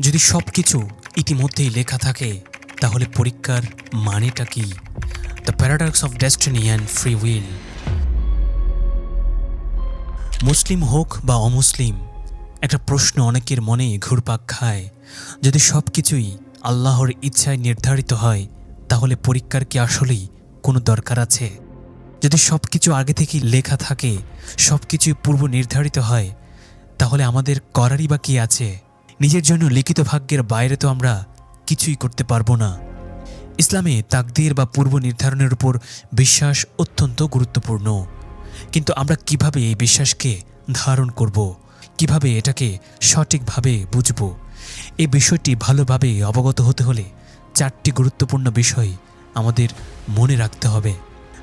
যদি সব কিছু ইতিমধ্যেই লেখা থাকে, তাহলে পরীক্ষার মানেটা কি? The paradox of destiny and free will মুসলিম হোক বা অমুসলিম, একটা প্রশ্ন অনেকের মনে ঘুরপাক খায়। যদি সব কিছুই আল্লাহর ইচ্ছায় নির্ধারিত হয়, তাহলে পরীক্ষার কি আসলেই কোনো দরকার আছে? যদি সব কিছু আগে থেকেই লেখা থাকে সব কিছুই পূর্ব নির্ধারিত হয়, তাহলে আমাদের করারই বা কী আছে? নিজের জন্য লিখিত ভাগ্যের বাইরে তো আমরা কিছুই করতে পারব না। ইসলামে তাকদির বা পূর্ব নির্ধারণের উপর বিশ্বাস অত্যন্ত গুরুত্বপূর্ণ। কিন্তু আমরা কীভাবে এই বিশ্বাসকে ধারণ করব? কীভাবে এটাকে সঠিকভাবে বুঝব? এই বিষয়টি ভালোভাবে অবগত হতে হলে চারটি গুরুত্বপূর্ণ বিষয় আমাদের মনে রাখতে হবে।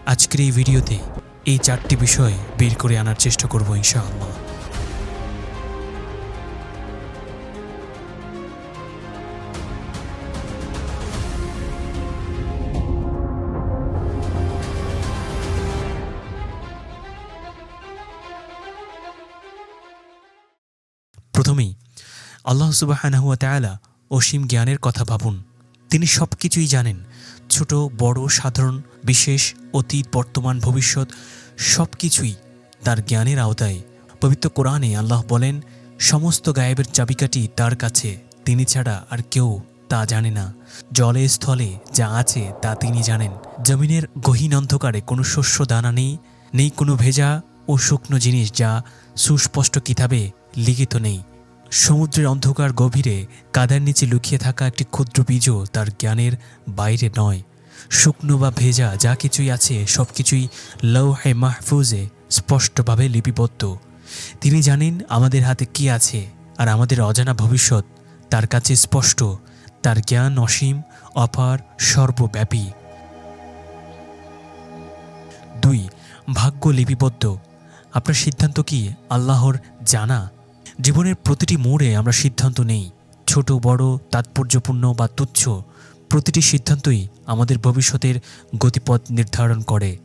আজকের এই ভিডিওতে এই চারটি বিষয় বের করে আনার চেষ্টা করব ইনশাআল্লাহ। প্রথমেই আল্লাহ সুবাহানাহুয়া তায়ালা অসীম জ্ঞানের কথা ভাবুন। তিনি সব কিছুই জানেন। ছোট, বড়, সাধারণ, বিশেষ, অতীত, বর্তমান, ভবিষ্যৎ সব কিছুই তার জ্ঞানের আওতায়। পবিত্র কোরআনে আল্লাহ বলেন, সমস্ত গায়েবের চাবিকাঠি তার কাছে, তিনি ছাড়া আর কেউ তা জানে না। জলে স্থলে যা আছে তা তিনি জানেন। জমিনের গহীন অন্ধকারে কোনো শস্য দানা নেই নেই কোনো ভেজা ও শুকনো জিনিস যা সুস্পষ্ট কিতাবে লিখিত নেই। সমুদ্রের অন্ধকার গভীরে কাদার নিচে লুকিয়ে থাকা একটি ক্ষুদ্র বীজও তার জ্ঞানের বাইরে নয়। শুকনো বা ভেজা যা কিছুই আছে সব কিছুই লৌহে মাহফুজে স্পষ্টভাবে লিপিবদ্ধ। তিনি জানেন আমাদের হাতে কি আছে আর আমাদের অজানা ভবিষ্যৎ তার কাছে স্পষ্ট। তার জ্ঞান অসীম, অপার, সর্বব্যাপী। দুই, ভাগ্য লিপিবদ্ধ। আপনার সিদ্ধান্ত কি আল্লাহর জানা? জীবনের প্রতিটি মোড়ে আমরা সিদ্ধান্ত নেই। ছোট, বড়, তাৎপর্যপূর্ণ বা তুচ্ছ, প্রতিটি সিদ্ধান্তই আমাদের ভবিষ্যতের গতিপথ নির্ধারণ করে।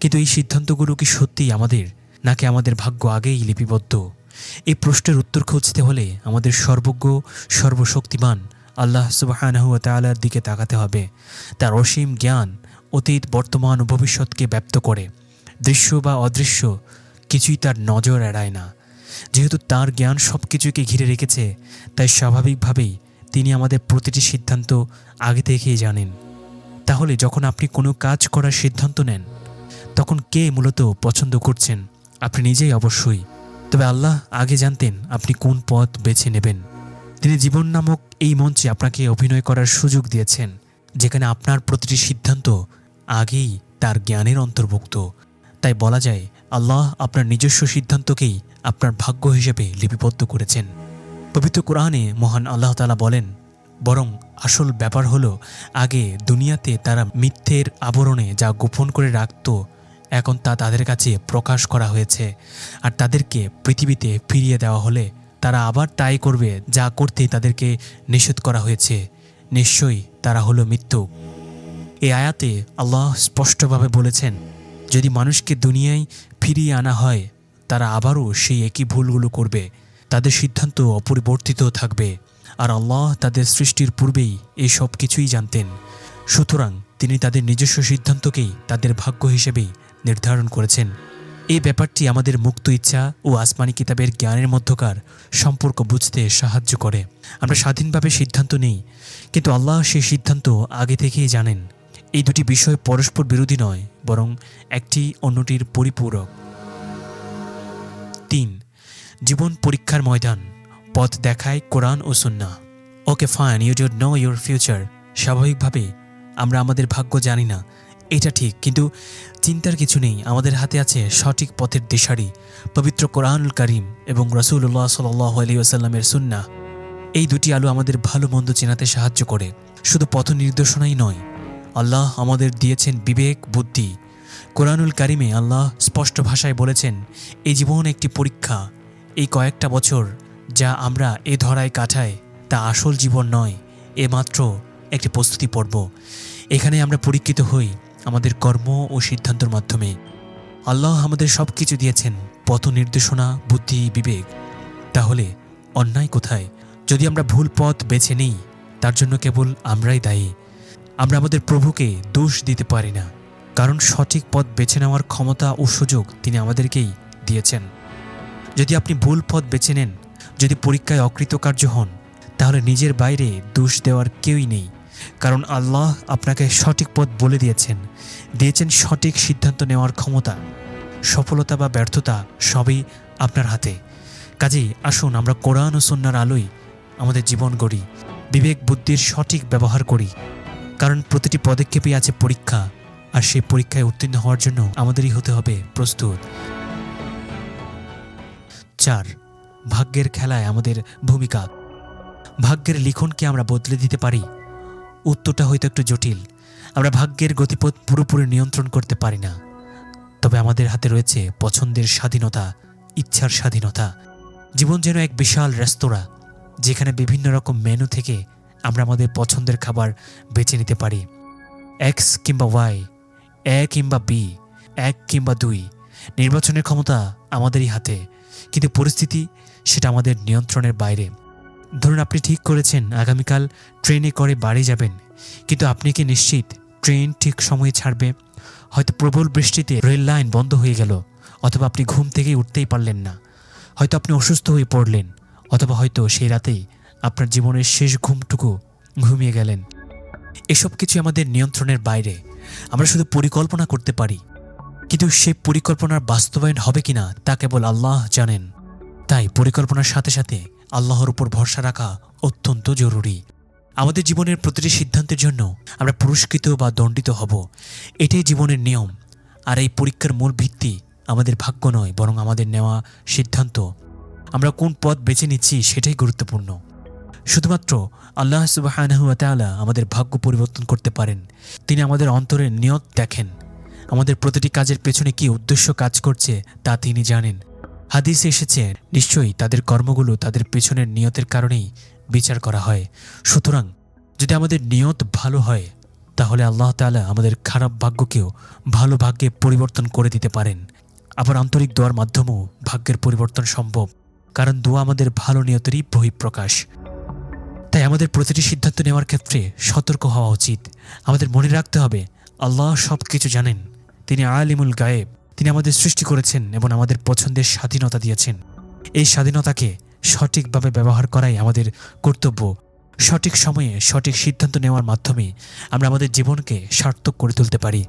কিন্তু এই সিদ্ধান্তগুলো কি সত্যিই আমাদের, নাকি আমাদের ভাগ্য আগেই লিপিবদ্ধ? এই প্রশ্নের উত্তর খুঁজতে হলে আমাদের সর্বজ্ঞ, সর্বশক্তিমান আল্লাহ সুবাহানাহু তালার দিকে তাকাতে হবে। তার অসীম জ্ঞান অতীত, বর্তমান ও ভবিষ্যৎকে ব্যপ্ত করে। দৃশ্য বা অদৃশ্য কিছুই তার নজর এড়ায় না। যেহেতু তার জ্ঞান সব কিছুকে ঘিরে রেখেছে, তাই স্বাভাবিকভাবেই তিনি আমাদের প্রতিটি সিদ্ধান্ত আগে থেকেই জানেন। তাহলে যখন আপনি কোনো কাজ করার সিদ্ধান্ত নেন, তখন কে মূলত পছন্দ করছেন? আপনি নিজেই অবশ্যই। তবে আল্লাহ আগে জানতেন আপনি কোন পথ বেছে নেবেন। তিনি জীবন নামক এই মঞ্চে আপনাকে অভিনয় করার সুযোগ দিয়েছেন, যেখানে আপনার প্রতিটি সিদ্ধান্ত আগেই তার জ্ঞানের অন্তর্ভুক্ত। তাই বলা যায়, আল্লাহ আপনার নিজস্ব সিদ্ধান্তকেই আপনার ভাগ্য হিসেবে লিপিবদ্ধ করেছেন। পবিত্র কোরআনে মহান আল্লাহ তালা বলেন, বরং আসল ব্যাপার হলো, আগে দুনিয়াতে তারা মিথ্যের আবরণে যা গোপন করে রাখত, এখন তা তাদের কাছে প্রকাশ করা হয়েছে। আর তাদেরকে পৃথিবীতে ফিরিয়ে দেওয়া হলে তারা আবার তাই করবে যা করতেই তাদেরকে নিষেধ করা হয়েছে। নিশ্চয়ই তারা হলো মৃত্যু। এই আয়াতে আল্লাহ স্পষ্টভাবে বলেছেন, যদি মানুষকে দুনিয়ায় ফিরিয়ে আনা হয় তারা আবারও সেই একই ভুলগুলো করবে। তাদের সিদ্ধান্ত অপরিবর্তিত থাকবে। আর আল্লাহ তাদের সৃষ্টির পূর্বেই এই সব কিছুই জানতেন। সুতরাং তিনি তাদের নিজস্ব সিদ্ধান্তকেই তাদের ভাগ্য হিসেবেই নির্ধারণ করেছেন। এই ব্যাপারটি আমাদের মুক্ত ইচ্ছা ও আসমানি কিতাবের জ্ঞানের মধ্যকার সম্পর্ক বুঝতে সাহায্য করে। আমরা স্বাধীনভাবে সিদ্ধান্ত নেই, কিন্তু আল্লাহ সেই সিদ্ধান্ত আগে থেকেই জানেন। এই দুটি বিষয় পরস্পর বিরোধী নয়, বরং একটি অন্যটির পরিপূরক। তিন জীবন পরীক্ষার ময়দান, পথ দেখায় কোরআন ও সুন্না ওকে ফাইন, ইউ ডোট নো ইউর ফিউচার। স্বাভাবিকভাবে আমরা আমাদের ভাগ্য জানি না, এটা ঠিক, কিন্তু চিন্তার কিছু নেই, আমাদের হাতে আছে সঠিক পথের দিশারি, পবিত্র কোরআনুল করিম এবং রসুল্লাহ সাল্লাহ আলী আসাল্লামের সুন্না এই দুটি আলো আমাদের ভালো মন্দ চেনাতে সাহায্য করে, শুধু পথ নির্দেশনাই নয়, আল্লাহ আমাদের দিয়েছেন বিবেক, বুদ্ধি কোরআনুল কারিমে আল্লাহ স্পষ্ট ভাষায় বলেছেন এই জীবন একটি পরীক্ষা। এই কয়েকটা বছর যা আমরা এ ধরায় কাটায় তা আসল জীবন নয়, এ মাত্র একটি প্রস্তুতি পর্ব। এখানে আমরা পরীক্ষিত হই আমাদের কর্ম ও সিদ্ধান্তর মাধ্যমে। আল্লাহ আমাদের সব কিছু দিয়েছেন, পথ নির্দেশনা, বুদ্ধি, বিবেক। তাহলে অন্যায় কোথায়? যদি আমরা ভুল পথ বেছে নিই, তার জন্য কেবল আমরাই দায়ী। আমরা আমাদের প্রভুকে দোষ দিতে পারি না। কারণ সঠিক পথ বেছে নেওয়ার ক্ষমতা ও সুযোগ তিনি আমাদেরকেই দিয়েছেন। যদি আপনি ভুল পথ বেছে নেন, যদি পরীক্ষায় অকৃতকার্য হন, তাহলে নিজের বাইরে দোষ দেওয়ার কেউই নেই। কারণ আল্লাহ আপনাকে সঠিক পথ বলে দিয়েছেন দিয়েছেন সঠিক সিদ্ধান্ত নেওয়ার ক্ষমতা। সফলতা বা ব্যর্থতা সবই আপনার হাতে। কাজেই আসুন আমরা কোরআন ও সন্ন্যার আলোয় আমাদের জীবন গড়ি, বিবেক বুদ্ধির সঠিক ব্যবহার করি। কারণ প্রতিটি পদক্ষেপই আছে পরীক্ষা আর সেই পরীক্ষায় উত্তীর্ণ হওয়ার জন্য আমাদেরই হতে হবে প্রস্তুত। চার, ভাগ্যের খেলায় আমাদের ভূমিকা। ভাগ্যের লিখনকে আমরা বদলে দিতে পারি। উত্তরটা হয়তো একটু জটিল। আমরা ভাগ্যের গতিপথ পুরোপুরি নিয়ন্ত্রণ করতে পারি না। তবে আমাদের হাতে রয়েছে পছন্দের স্বাধীনতা, ইচ্ছার স্বাধীনতা। জীবন যেন এক বিশাল রেস্তোরাঁ, যেখানে বিভিন্ন রকম মেনু থেকে আমরা আমাদের পছন্দের খাবার বেছে নিতে পারি। এক্স কিংবা ওয়াই এ কিংবা বি, এক কিংবা দুই, নির্বাচনের ক্ষমতা আমাদেরই হাতে। কিন্তু পরিস্থিতি সেটা আমাদের নিয়ন্ত্রণের বাইরে। ধরুন আপনি ঠিক করেছেন, আগামীকাল ট্রেনে করে বাড়ি যাবেন, কিন্তু আপনি কি নিশ্চিত ট্রেন ঠিক সময়ে ছাড়বে? হয়তো প্রবল বৃষ্টিতে রেল লাইন বন্ধ হয়ে গেল, অথবা আপনি ঘুম থেকে উঠতেই পারলেন না। হয়তো আপনি অসুস্থ হয়ে পড়লেন, অথবা হয়তো সেই রাতেই আপনার জীবনের শেষ ঘুমটুকু ঘুমিয়ে গেলেন। এসব কিছু আমাদের নিয়ন্ত্রণের বাইরে। আমরা শুধু পরিকল্পনা করতে পারি। কিন্তু সেই পরিকল্পনার বাস্তবায়ন হবে কিনা, তা কেবল আল্লাহ জানেন। তাই পরিকল্পনার সাথে সাথে আল্লাহর উপর ভরসা রাখা অত্যন্ত জরুরি। আমাদের জীবনের প্রতিটি সিদ্ধান্তের জন্য আমরা পুরস্কৃত বা দণ্ডিত হব। এটাই জীবনের নিয়ম। আর এই পরীক্ষার মূল ভিত্তি আমাদের ভাগ্য নয়, বরং আমাদের নেওয়া সিদ্ধান্ত। আমরা কোন পথ বেছে নিচ্ছি সেটাই গুরুত্বপূর্ণ। শুধুমাত্র আল্লাহ সুবাহানহুয়াতালা আমাদের ভাগ্য পরিবর্তন করতে পারেন। তিনি আমাদের অন্তরের নিয়ত দেখেন। আমাদের প্রতিটি কাজের পেছনে কি উদ্দেশ্য কাজ করছে, তা তিনি জানেন। হাদিসে এসেছে, নিশ্চয়ই তাদের কর্মগুলো তাদের পেছনের নিয়তের কারণেই বিচার করা হয়। সুতরাং, যদি আমাদের নিয়ত ভালো হয়, তাহলে আল্লাহ তাআলা আমাদের খারাপ ভাগ্যকেও ভালো ভাগ্যে পরিবর্তন করে দিতে পারেন। আবার আন্তরিক দোয়ার মাধ্যমেও ভাগ্যের পরিবর্তন সম্ভব। কারণ দোয়া আমাদের ভালো নিয়তেরই বহিঃপ্রকাশ। আমাদের প্রতিটি সিদ্ধান্ত নেওয়ার ক্ষেত্রে সতর্ক হওয়া উচিত। আমাদের মনে রাখতে হবে, আল্লাহ সব কিছু জানেন। তিনি আলিমুল গায়েব। তিনি আমাদের সৃষ্টি করেছেন এবং আমাদের পছন্দের স্বাধীনতা দিয়েছেন। এই স্বাধীনতাকে সঠিকভাবে ব্যবহার করাই আমাদের কর্তব্য। সঠিক সময়ে সঠিক সিদ্ধান্ত নেওয়ার মাধ্যমে আমরা আমাদের জীবনকে সার্থক করে তুলতে পারি।